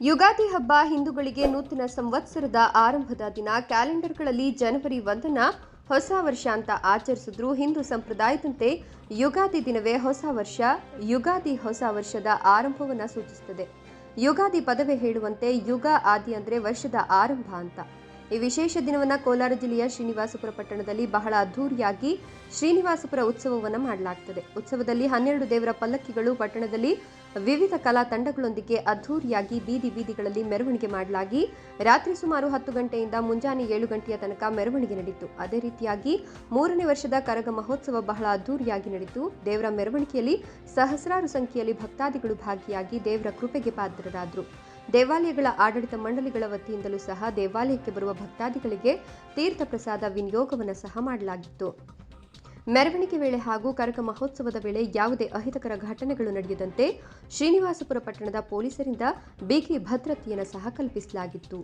ಯುಗಾದಿ ಹಬ್ಬ ಹಿಂದೂಗಳಿಗೆ ನೂತನ ಸಂವತ್ಸರದ ಆರಂಭದ ದಿನ. ಕ್ಯಾಲೆಂಡರ್ಗಳಲ್ಲಿ ಜನವರಿ ಒಂದನ್ನ ಹೊಸ ವರ್ಷ ಅಂತ ಆಚರಿಸಿದ್ರು. ಹಿಂದೂ ಸಂಪ್ರದಾಯದಂತೆ ಯುಗಾದಿ ದಿನವೇ ಹೊಸ ವರ್ಷ, ಯುಗಾದಿ ಹೊಸ ವರ್ಷದ ಆರಂಭವನ್ನು ಸೂಚಿಸುತ್ತದೆ. ಯುಗಾದಿ ಪದವೇ ಹೇಳುವಂತೆ ಯುಗ ಆದಿ ಅಂದರೆ ವರ್ಷದ ಆರಂಭ ಅಂತ. ಈ ವಿಶೇಷ ದಿನವನ್ನು ಕೋಲಾರ ಜಿಲ್ಲೆಯ ಶ್ರೀನಿವಾಸಪುರ ಪಟ್ಟಣದಲ್ಲಿ ಬಹಳ ಅದ್ಧೂರಿಯಾಗಿ ಶ್ರೀನಿವಾಸಪುರ ಉತ್ಸವವನ್ನು ಮಾಡಲಾಗ್ತದೆ. ಉತ್ಸವದಲ್ಲಿ ಹನ್ನೆರಡು ದೇವರ ಪಲ್ಲಕ್ಕಿಗಳು, ಪಟ್ಟಣದಲ್ಲಿ ವಿವಿಧ ಕಲಾ ತಂಡಗಳೊಂದಿಗೆ ಅದ್ಧೂರಿಯಾಗಿ ಬೀದಿ ಬೀದಿಗಳಲ್ಲಿ ಮೆರವಣಿಗೆ ಮಾಡಲಾಗಿ, ರಾತ್ರಿ ಸುಮಾರು ಹತ್ತು ಗಂಟೆಯಿಂದ ಮುಂಜಾನೆ ಏಳು ಗಂಟೆಯ ತನಕ ಮೆರವಣಿಗೆ ನಡೆಯಿತು ಅದೇ ರೀತಿಯಾಗಿ ಮೂರನೇ ವರ್ಷದ ಕರಗ ಮಹೋತ್ಸವ ಬಹಳ ಅದ್ಧೂರಿಯಾಗಿ ನಡೆಯಿತು ದೇವರ ಮೆರವಣಿಗೆಯಲ್ಲಿ ಸಹಸ್ರಾರು ಸಂಖ್ಯೆಯಲ್ಲಿ ಭಕ್ತಾದಿಗಳು ಭಾಗಿಯಾಗಿ ದೇವರ ಕೃಪೆಗೆ ಪಾತ್ರರಾದರು. ದೇವಾಲಯಗಳ ಆಡಳಿತ ಮಂಡಳಿಗಳ ವತಿಯಿಂದಲೂ ಸಹ ದೇವಾಲಯಕ್ಕೆ ಬರುವ ಭಕ್ತಾದಿಗಳಿಗೆ ತೀರ್ಥ ಪ್ರಸಾದ ವಿನಿಯೋಗವನ್ನು ಸಹ ಮಾಡಲಾಗಿತ್ತು. ಮೆರವಣಿಗೆ ವೇಳೆ ಹಾಗೂ ಕರಕ ಮಹೋತ್ಸವದ ವೇಳೆ ಯಾವುದೇ ಅಹಿತಕರ ಘಟನೆಗಳು ನಡೆಯದಂತೆ ಶ್ರೀನಿವಾಸಪುರ ಪಟ್ಟಣದ ಪೊಲೀಸರಿಂದ ಬಿಗಿ ಭದ್ರತೆಯನ್ನು ಸಹ ಕಲ್ಪಿಸಲಾಗಿತ್ತು.